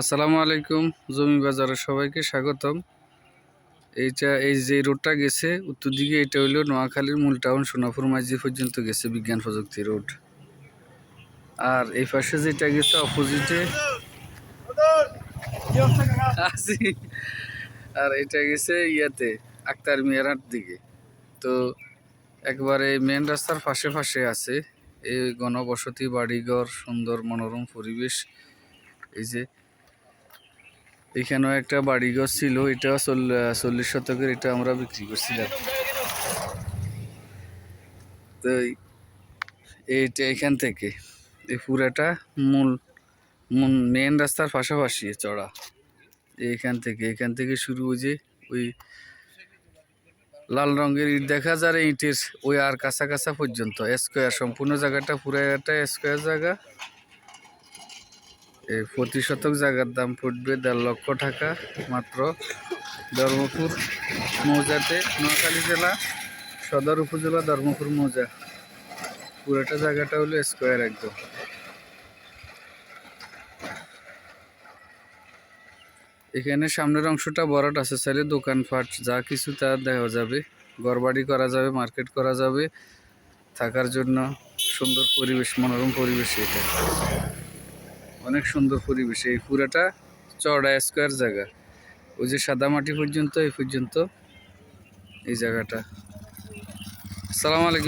আসসালামু আলাইকুম, জমি বাজারের সবাইকে স্বাগতম। এইটা এই যে রোডটা গেছে, উত্তর দিকে এটা হইল নোয়াখালীর মূল টাউন, সোনাপুর মাঝি পর্যন্ত গেছে বিজ্ঞান প্রযুক্তি রোড। আর এই পাশে যেটা গেছে অপোজিটে আর এটা গেছে ইয়াতে, আক্তার মিয়ারার দিকে। তো একবারে মেন রাস্তার পাশে পাশে আছে, এই গণবসতি, বাড়িঘর, সুন্দর মনোরম পরিবেশ। এই যে এখানেও একটা বাড়িঘর ছিল, এটা চল্লিশ শতকের এটা আমরা বিক্রি করছিলাম তো এই- এইটা এখান থেকে। এই পুরাটা মূল মূল মেন রাস্তার পাশাপাশি চড়া। এইখান থেকে, এখান থেকে শুরু যে, ওই লাল রঙের ইট দেখা যায় ইটের ওই আর কাঁচা পর্যন্ত। স্কোয়ার, সম্পূর্ণ জায়গাটা পুরো একটা স্কোয়ার জায়গা। এই প্রতি শতক জায়গার দাম পড়বে দেড় লক্ষ টাকা মাত্র। ধর্মপুর মৌজাতে, নোয়াখালী জেলা, সদর উপজেলা ধর্মপুর মৌজা। পুরোটা জায়গাটা হলো স্কোয়ার একদম। এখানে সামনের অংশটা বরাট আছে, চাইলে দোকানপাট যা কিছু তা দেওয়া যাবে। ঘরবাড়ি করা যাবে, মার্কেট করা যাবে। থাকার জন্য সুন্দর পরিবেশ, মনোরম পরিবেশ এটা। অনেক সুন্দর পরিবেশে। এই পুরাটা চড়া স্কোয়ার জায়গা। ওই যে সাদা মাটি পর্যন্ত, এই পর্যন্ত এই জায়গাটা। সালাম আলাইকুম।